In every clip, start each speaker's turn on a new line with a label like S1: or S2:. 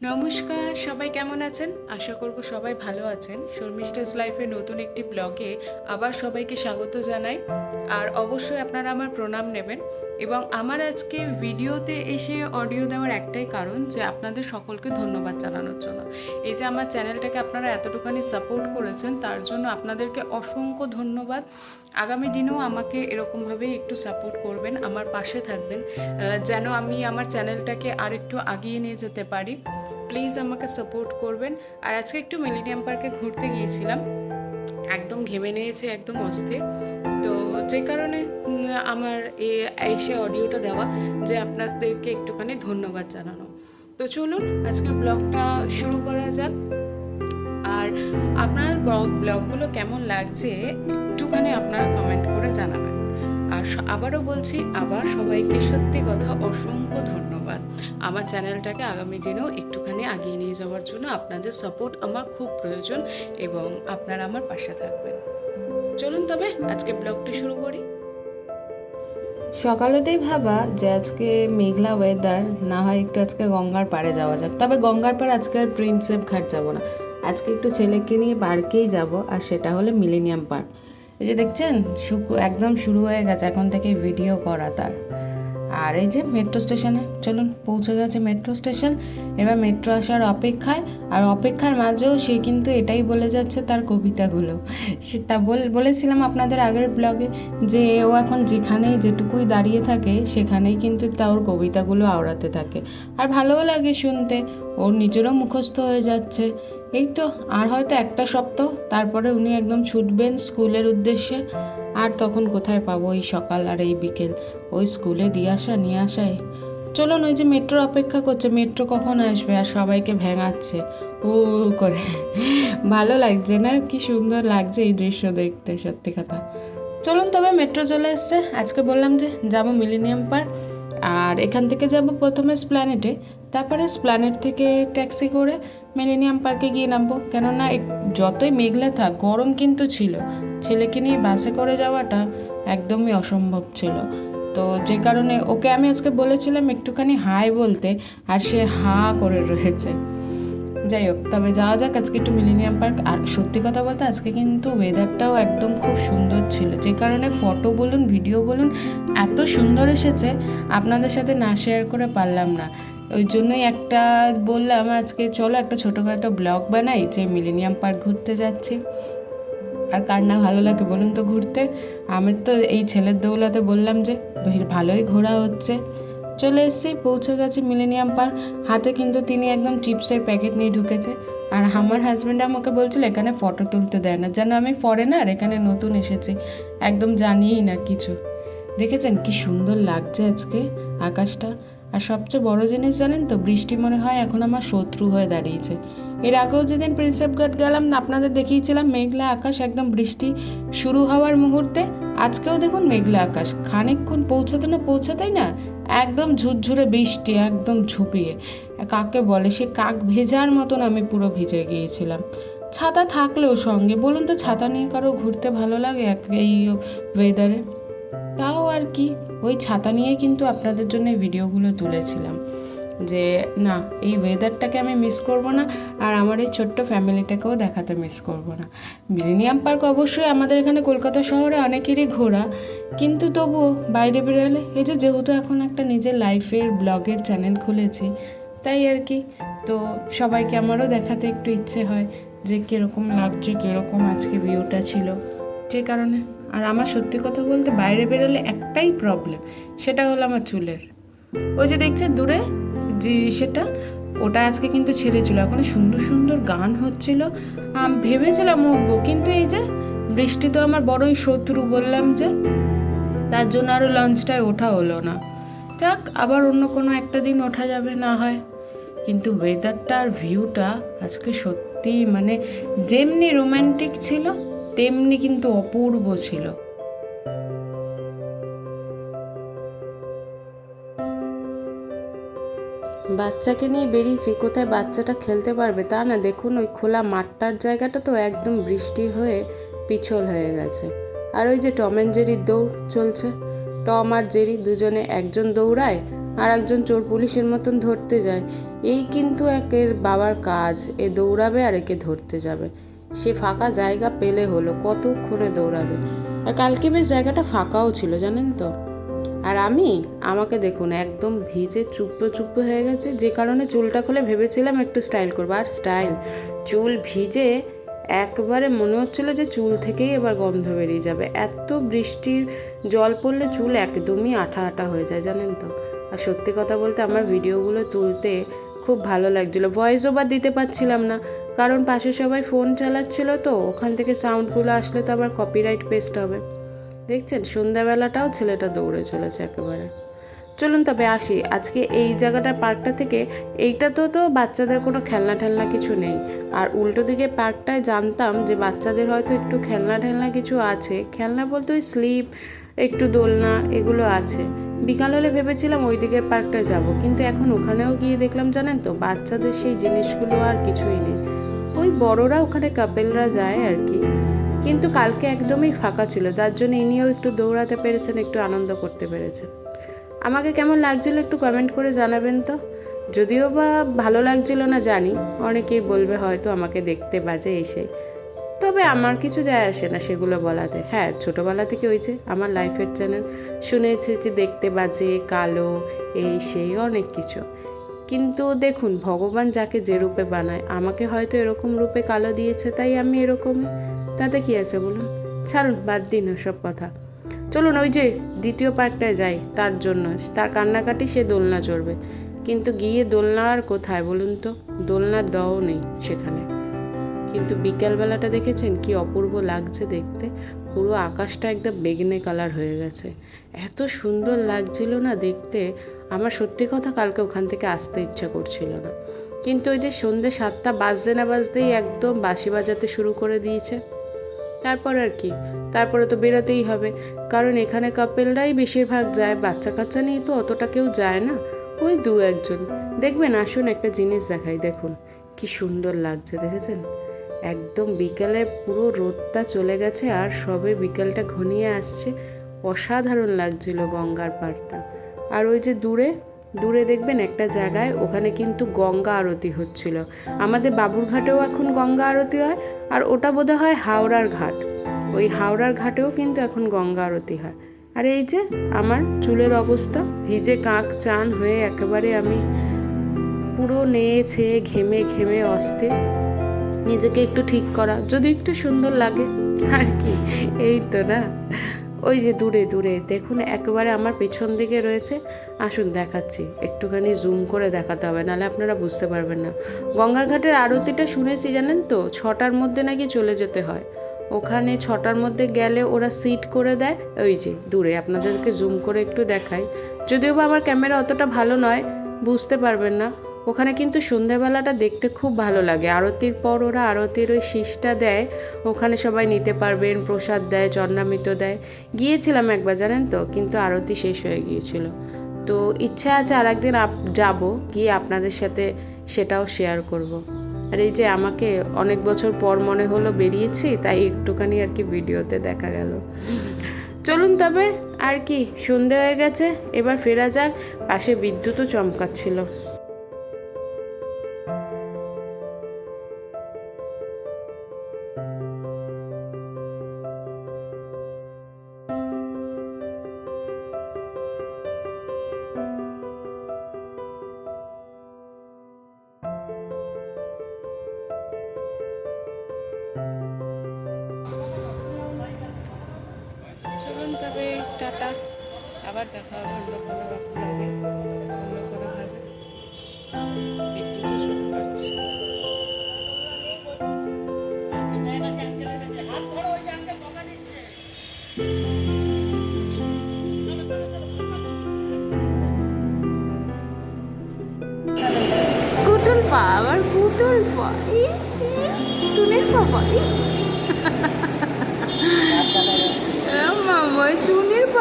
S1: নমস্কার, সবাই কেমন আছেন? আশা করব সবাই ভালো আছেন। শর্মিষ্ঠাস লাইফের নতুন একটি ব্লগে আবার সবাইকে স্বাগত জানাই। আর অবশ্যই আপনারা আমার প্রণাম নেবেন। এবং আমার আজকে ভিডিওতে এসে অডিও দেওয়ার একটাই কারণ যে আপনাদের সকলকে ধন্যবাদ জানানোর জন্য। এই যে আমার চ্যানেলটাকে আপনারা এতটুখানি সাপোর্ট করেছেন, তার জন্য আপনাদেরকে অসংখ্য ধন্যবাদ। আগামী দিনেও আমাকে এরকমভাবেই একটু সাপোর্ট করবেন, আমার পাশে থাকবেন যেন আমি আমার চ্যানেলটাকে আর একটু আগিয়ে নিয়ে যেতে পারি। প্লিজ আমাকে সাপোর্ট করবেন। আর আজকে একটু মিলিনিয়াম পার্কে ঘুরতে গিয়েছিলাম। একদম ঘেমে নিয়েছে, একদম অস্থির। তো যে কারণে আমার এসে অডিওটা দেওয়া, যে আপনাদেরকে একটুখানি ধন্যবাদ জানানো। তো চলুন আজকে ব্লগটা শুরু করা যাক। আর আপনার ব্লগগুলো কেমন লাগছে, একটুখানি আপনারা কমেন্ট করে জানাবেন। আর আবারও বলছি, আবার সবাইকে সত্যি কথা অসংখ্য ধন্যবাদ। আমার চ্যানেলটাকে আগামী দিনেও একটুখানি আগিয়ে নিয়ে যাওয়ার জন্য আপনাদের সাপোর্ট আমার খুব প্রয়োজন এবং আপনারা আমার পাশে থাকবেন। চলুন তবে আজকে ব্লগটি শুরু করি।
S2: সকালেতেই ভাবা যে আজকে মেঘলা ওয়েদার না হয় একটু আজকে গঙ্গার পাড়ে যাওয়া যাক। তবে গঙ্গার পাড় আজকে আর প্রিন্সেপ ঘাট যাব না। আজকে একটু ছেলেকে নিয়ে পার্কেই যাব, আর সেটা হলো মিলেনিয়াম পার্ক। এই যে দেখছেন একদম শুরু হয়ে গেছে, এখন থেকে ভিডিও করা তার। আর এই যে মেট্রো স্টেশনে, চলুন, পৌঁছে গেছে মেট্রো স্টেশন। এবার মেট্রো আসার অপেক্ষায়, আর অপেক্ষার মাঝেও সে কিন্তু এটাই বলে যাচ্ছে তার কবিতাগুলো। সে তা বল, বলেছিলাম আপনাদের আগের ব্লগে যে ও এখন যেখানেই যেটুকুই দাঁড়িয়ে থাকে, সেখানেই কিন্তু তা ওর কবিতাগুলো আওড়াতে থাকে। আর ভালোও লাগে শুনতে, ওর নিজেরও মুখস্থ হয়ে যাচ্ছে। এই তো, আর হয়তো একটা সপ্তাহ, তারপরে উনি একদম ছুটবেন স্কুলের উদ্দেশ্যে। আর তখন কোথায় পাবো এই সকাল আর এই বিকেল? ওই স্কুলে দিয়ে আসা, নিয়ে আসাই। চলুন, ওই যে মেট্রো অপেক্ষা করছে, মেট্রো কখন আসবে? আর সবাইকে ভেঙাচ্ছে। ও করে। ভালো লাগছে না? কি সুন্দর লাগছে এই দৃশ্য দেখতে, সত্যি কথা। চলুন, তবে মেট্রো চলে এসছে। আজকে বললাম যে যাব মিলেনিয়াম পার্ক। আর এখান থেকে যাব প্রথমে স্প্ল্যানেটে। তারপরে স্প্ল্যানেট থেকে ট্যাক্সি করে মিলেনিয়াম পার্কে গিয়ে নামবো। কেননা যতই মেঘলা থাক, গরম কিন্তু ছিল। ছেলেকে নিয়ে বাসে করে যাওয়াটা একদমই অসম্ভব ছিল। তো যে কারণে ওকে আমি আজকে বলেছিলাম একটুখানি হাই বলতে, আর সে হা করে রয়েছে। যাই হোক, তবে যাওয়া যাক, আজকে একটু মিলেনিয়াম পার্ক আর সত্যি কথা বলতে আজকে কিন্তু ওয়েদারটাও একদম খুব সুন্দর ছিল। যে কারণে ফটো বলুন ভিডিও বলুন, এত সুন্দর এসেছে, আপনাদের সাথে না শেয়ার করে পারলাম না। ওই জন্যই একটা বললাম আজকে চলো একটা ছোটোখাটো ব্লগ বানাই যে মিলেনিয়াম পার্ক ঘুরতে যাচ্ছি। আর কার না ভালো লাগে বলুন তো ঘুরতে? আমি তো এই ছেলের দৌলাতে বললাম যে ভালোই ঘোরা হচ্ছে। চলে এসেছি, পৌঁছে গেছে মিলেনিয়াম পার্ক। হাতে কিন্তু তিনি একদম চিপসের প্যাকেট নিয়ে ঢুকেছে। আর আমার হাজব্যান্ড আমাকে বলছিল, এখানে ফটো তুলতে দেয় না। যেন আমি ফরেনার এখানে নতুন এসেছি। একদম জানিই না কিছু। দেখেছেন কি সুন্দর লাগছে আজকে আকাশটা? আর সবচেয়ে বড় জিনিস জানেন তো, বৃষ্টি মনে হয় এখন আমার শত্রু হয়ে দাঁড়িয়েছে। এর আগেও যেদিন প্রিন্সেপঘাট গেলাম, আপনাদের দেখিয়েছিলাম মেঘলা আকাশ, একদম বৃষ্টি শুরু হওয়ার মুহূর্তে। আজকেও দেখুন মেঘলা আকাশ, খানিকক্ষণ পৌঁছাতে না পৌঁছাতেই না একদম ঝুরঝুরে বৃষ্টি, একদম ঝুপিয়ে। কাকে বলে, সে কাক ভেজার মতন আমি পুরো ভিজে গিয়েছিলাম। ছাতা থাকলেও সঙ্গে, বলুন তো ছাতা নিয়ে কারও ঘুরতে ভালো লাগে এই ওয়েদারে তাও আর কি। ওই ছাতা নিয়ে কিন্তু আপনাদের জন্য ভিডিওগুলো তুলেছিলাম। যে, না, এই ওয়েদারটাকে আমি মিস করব না, আর আমার এই ছোট্ট ফ্যামিলিটাকেও দেখাতে মিস করব না। মিলেনিয়াম পার্ক অবশ্যই আমাদের এখানে কলকাতা শহরে অনেকেরই ঘোরা, কিন্তু তবুও বাইরে বেরোলে, এই যে যেহেতু এখন একটা নিজের লাইফের ব্লগের চ্যানেল খুলেছি, তাই আর কি। তো সবাইকে আমারও দেখাতে একটু ইচ্ছে হয় যে, কীরকম লাগছে, কীরকম আজকে ভিউটা ছিল, যে কারণে। আর আমার সত্যি কথা বলতে বাইরে বেরোলে একটাই প্রবলেম সেটা হলো আমার চুলের। ওই যে দেখছে দূরে যে সেটা, ওটা আজকে কিন্তু ছেড়েছিল। এখন সুন্দর সুন্দর গান হচ্ছিল। আম ভেবেছিলাম উঠবো, কিন্তু এই যে বৃষ্টি তো আমার বড়ই শত্রু বললাম যে, তার জন্য আরও লঞ্চটায় ওঠা হলো না। যাক, আবার অন্য কোনো একটা দিন ওঠা যাবে না হয়। কিন্তু ওয়েদারটা আর ভিউটা আজকে সত্যি মানে যেমনি রোম্যান্টিক ছিল তেমনি কিন্তু অপূর্ব ছিল। বাচ্চাকে নিয়ে বেরিয়েছি, কোথায় বাচ্চাটা খেলতে পারবে তা না, দেখুন ওই খোলা মাঠটার জায়গাটা তো একদম বৃষ্টি হয়ে পিছল হয়ে গেছে। আর ওই যে টম অ্যান্ড জেরির দৌড় চলছে। টম আর জেরি দুজনে একজন দৌড়ায় আর একজন চোর পুলিশের মতন ধরতে যায়। এই কিন্তু একের বাবার কাজ, এ দৌড়াবে আর একে ধরতে যাবে। সে ফাঁকা জায়গা পেলে হলো, কতক্ষণে দৌড়াবে? আর কালকে বেশ জায়গাটা ফাঁকাও ছিল, জানেন তো? আর আমি, আমাকে দেখুন, একদম ভিজে চুপ্পো চুপ্পো হয়ে গেছে, যে কারণে চুলটা খুলে ভেবেছিলাম একটু স্টাইল করব। আর স্টাইল, চুল ভিজে একবারে মনে হচ্ছিল যে চুল থেকেই এবার গন্ধ বেরিয়ে যাবে। এত বৃষ্টির জল পড়লে চুল একদমই আঠা আঠা হয়ে যায়, জানেন তো? আর সত্যি কথা বলতে, আমার ভিডিওগুলো তুলতে খুব ভালো লাগছিল। ভয়েস ওভার দিতে পারছিলাম না, কারণ পাশে সবাই ফোন চালাচ্ছিল তো, ওখান থেকে সাউন্ডগুলো আসলে তো আবার কপিরাইট পেস্ট হবে। দেখছেন, সন্ধ্যাবেলাটাও ছেলেটা দৌড়ে চলেছে একেবারে। চলুন তবে আসি, আজকে এই জায়গাটা পার্কটা থেকে, এইটা তো তো বাচ্চাদের কোনো খেলনা ঠেলনা কিছু নেই। আর উল্টো দিকে পার্কটায় জানতাম যে বাচ্চাদের হয়তো একটু খেলনা ঠেলনা কিছু আছে। খেলনা বলতে ওই স্লিপ একটু দোলনা, এগুলো আছে। বিকাল হলে ভেবেছিলাম ওই দিকের পার্কটায় যাব, কিন্তু এখন ওখানেও গিয়ে দেখলাম জানেন তো, বাচ্চাদের সেই জিনিসগুলো আর কিছুই নেই। ওই বড়রা ওখানে কাপেলরা যায় আর কি। কিন্তু কালকে একদমই ফাঁকা ছিল যার জন্য ইনিও একটু দৌড়াতে পেরেছেন, একটু আনন্দ করতে পেরেছেন। আমাকে কেমন লাগছিল একটু কমেন্ট করে জানাবেন তো? যদিও বা ভালো লাগছিল না জানি, অনেকেই বলবে হয়তো আমাকে দেখতে বাজে এসে। তবে আমার কিছু যায় আসে না সেগুলো বলাতে। হ্যাঁ ছোটোবেলা থেকে ওই যে আমার লাইফের চ্যানেল শুনেছি যে দেখতে বাজে, কালো, এই, সেই অনেক কিছু। কিন্তু দেখুন, ভগবান যাকে যে রূপে বানায়, আমাকে হয়তো এরকম রূপে কালো দিয়েছে, তাই আমি এরকম। তাতে কি আছে বলুন? ছাড়ুন, বাদ দিন ওসব কথা। চলুন, ওই যে দ্বিতীয় পার্কটায় যাই, তার জন্য। তার কান্নাকাটি সে দোলনা চড়বে। কিন্তু গিয়ে দোলনা আর কোথায় বলুন তো? দোলনার দও নেই সেখানে। কিন্তু বিকেলবেলাটা দেখেছেন কি অপূর্ব লাগছে দেখতে? পুরো আকাশটা একদম বেগনে কালার হয়ে গেছে। এত সুন্দর লাগছিল না দেখতে। আমার সত্যি কথা কালকে ওখান থেকে আসতে ইচ্ছা করছিল না। কিন্তু ওই যে সন্ধ্যে সাতটা বাজতে না বাজতেই একদম বাঁশি বাজাতে শুরু করে দিয়েছে। তারপর আর কি? তারপরে তো বেরোতেই হবে। কারণ এখানে কাপেলরাই বেশিরভাগ যায় বাচ্চা কাচ্চা নিয়ে তো অতটা কেউ যায় না। ওই দু একজন। দেখবেন, আসুন একটা জিনিস দেখাই, দেখুন। কি সুন্দর লাগছে, দেখেছেন? একদম বিকালে পুরো রোদটা চলে গেছে আর সবে বিকালটা ঘনিয়ে আসছে। অসাধারণ লাগছিল গঙ্গার পাড়টা। আর ওই যে দূরে দূরে দেখবেন একটা জায়গায় ওখানে কিন্তু গঙ্গা আরতি হচ্ছিল। আমাদের বাবুরঘাটেও এখন গঙ্গা আরতি হয় আর ওটা বোধ হয় হাওড়ার ঘাট। ওই হাওড়ার ঘাটেও কিন্তু এখন গঙ্গা আরতি হয়। আর এই যে আমার চুলের অবস্থা, ভিজে কাক চান হয়ে একেবারে আমি পুরো নেয়েছে ঘেমে ঘেমে অস্থির। নিজেকে একটু ঠিক করা, যদি একটু সুন্দর লাগে। আর কি, এই তো না। ওই যে দূরে দূরে, দেখুন একেবারে আমার পেছন দিকে রয়েছে। আসুন দেখাচ্ছি, একটুখানি জুম করে দেখাতে হবে, নাহলে আপনারা বুঝতে পারবেন না। গঙ্গার ঘাটের আরতিটা শুনেছি জানেন তো? ছটার মধ্যে নাকি চলে যেতে হয়। ওখানে ছটার মধ্যে গেলে ওরা সিট করে দেয়। ওই যে দূরে, আপনাদেরকে জুম করে একটু দেখাই। যদিও বা আমার ক্যামেরা অতটা ভালো নয়, বুঝতে পারবেন না। ওখানে কিন্তু সন্ধেবেলাটা দেখতে খুব ভালো লাগে। আরতির পর ওরা আরতির ওই শীষটা দেয়, ওখানে সবাই নিতে পারবেন, প্রসাদ দেয় চন্নামৃত দেয়। গিয়েছিলাম একবার, জানেন তো? কিন্তু আরতি শেষ হয়ে গিয়েছিল। তো ইচ্ছা আছে আর একদিন যাব, গিয়ে আপনাদের সাথে সেটাও শেয়ার করব। আর এই যে আমাকে অনেক বছর পর মনে হলো বেরিয়েছি, তাই একটুখানি আর কি ভিডিওতে দেখা গেল। চলুন তবে, আর কি, সন্ধে হয়ে গেছে, এবার ফেরা যাক, পাশে বিদ্যুৎও চমকাচ্ছিল। টাটা। আবার দেখা হবে অন্য কোনো ব্লগে অন্য কোনোভাবে বিদ্যুৎ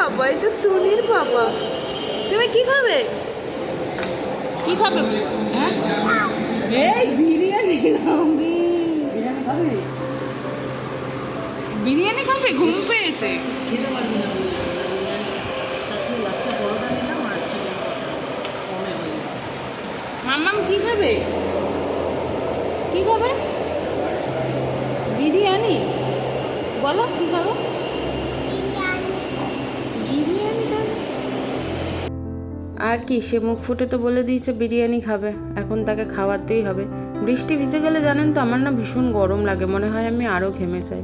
S2: পাপা এটা টুনির পাপা তুমি কি খাবে? কি খাবে? হ্যাঁ? এই বিরিয়ানি খাবি। বিরিয়ানি খাবে? ঘুম পেয়েছে। মাম্মাম কি খাবে? কি খাবে? বিরিয়ানি। বলো, কি খাব বিরিয়ানি খাবে আর কি, সে মুখ ফুটে তো বলে দিয়েছে বিরিয়ানি খাবে, এখন তাকে খাওয়াতেই হবে। বৃষ্টি ভিজে গেলে জানেন তো আমার না ভীষণ গরম লাগে, মনে হয় আমি আরও ঘেমে যাই।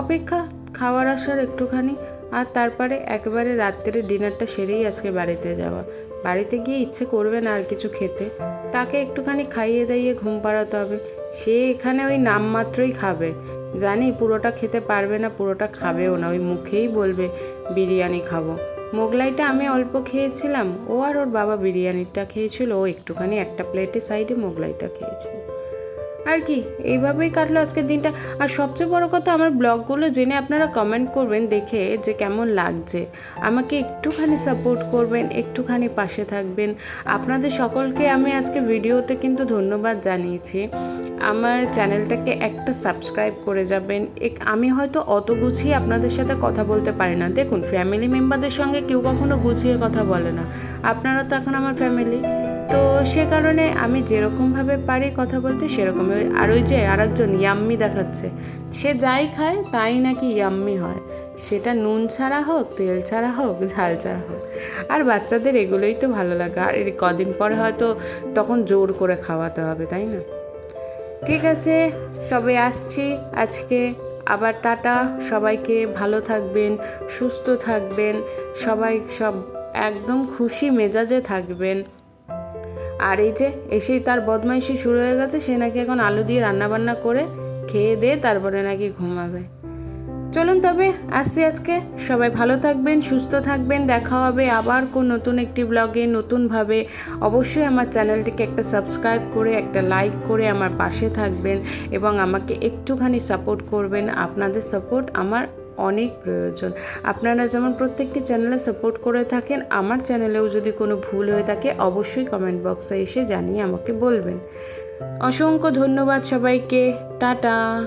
S2: অপেক্ষা, খাওয়ার আসার একটুখানি, আর তারপরে একবারে রাত্রে ডিনারটা সেরেই আজকে বাড়িতে যাওয়া। বাড়িতে গিয়ে ইচ্ছে করবে না আর কিছু খেতে। তাকে একটুখানি খাইয়ে দাইয়ে ঘুম পাড়াতে হবে। সে এখানে ওই নামমাত্রই খাবে। জানি পুরোটা খেতে পারবে না, পুরোটা খাবেও না, ওই মুখেই বলবে, বিরিয়ানি খাব। মোগলাইটা আমি অল্প খেয়েছিলাম। ও আর ওর বাবা বিরিয়ানিটা খেয়েছিল। ও একটুখানি একটা প্লেটের সাইডে মোগলাইটা খেয়েছিল আর কি, এইভাবেই কাটলো আজকের দিনটা। আর সবচেয়ে বড় কথা, আমার ব্লগগুলো জেনে আপনারা কমেন্ট করবেন দেখে যে কেমন লাগছে। আমাকে একটুখানি সাপোর্ট করবেন, একটুখানি পাশে থাকবেন। আপনাদের সকলকে আমি আজকে ভিডিওতে কিন্তু ধন্যবাদ জানিয়েছি। আমার চ্যানেলটাকে একটা সাবস্ক্রাইব করে যাবেন। এক- আমি হয়তো অত গুছিয়ে আপনাদের সাথে কথা বলতে পারি না। দেখুন ফ্যামিলি মেম্বারদের সঙ্গে কেউ কখনো গুছিয়ে কথা বলে না। আপনারা তো এখন আমার ফ্যামিলি তো সে কারণে আমি যেরকমভাবে পারি কথা বলতে সেরকমই। ওই- আর ওই যে আরেকজন ইয়াম্মি দেখাচ্ছে, সে যাই খায় তাই নাকি ইয়াম্মি হয়। সেটা নুন ছাড়া হোক, তেল ছাড়া হোক, ঝাল ছাড়া হোক। আর বাচ্চাদের এগুলোই তো ভালো লাগে। আর কদিন পরে হয়তো তখন জোর করে খাওয়াতে হবে, তাই না? ঠিক আছে, সবে আসছি। আজকে আবার টাটা। সবাইকে ভালো থাকবেন, সুস্থ থাকবেন। সবাই সব একদম খুশি মেজাজে থাকবেন। আর এই যে, এসেই তার বদমাইশি শুরু হয়ে গেছে, সে নাকি এখন আলু দিয়ে রান্নাবান্না করে খেয়ে দিয়ে তারপরে নাকি ঘুমাবে। চলুন তবে, আসছি আজকে। সবাই ভালো থাকবেন, সুস্থ থাকবেন। দেখা হবে আবার কোন নতুন একটি ব্লগে নতুনভাবে। অবশ্যই আমার চ্যানেলটিকে একটা সাবস্ক্রাইব করে, একটা লাইক করে আমার পাশে থাকবেন এবং আমাকে একটুখানি সাপোর্ট করবেন। আপনাদের সাপোর্ট আমার অনেক প্রয়োজন। আপনারা যেমন প্রত্যেকটি চ্যানেলে সাপোর্ট করে থাকেন, আমার চ্যানেলেও যদি কোনো ভুল হয়ে থাকে, অবশ্যই কমেন্ট বক্সে এসে জানিয়ে আমাকে বলবেন। অসংখ্য ধন্যবাদ সবাইকে। টাটা।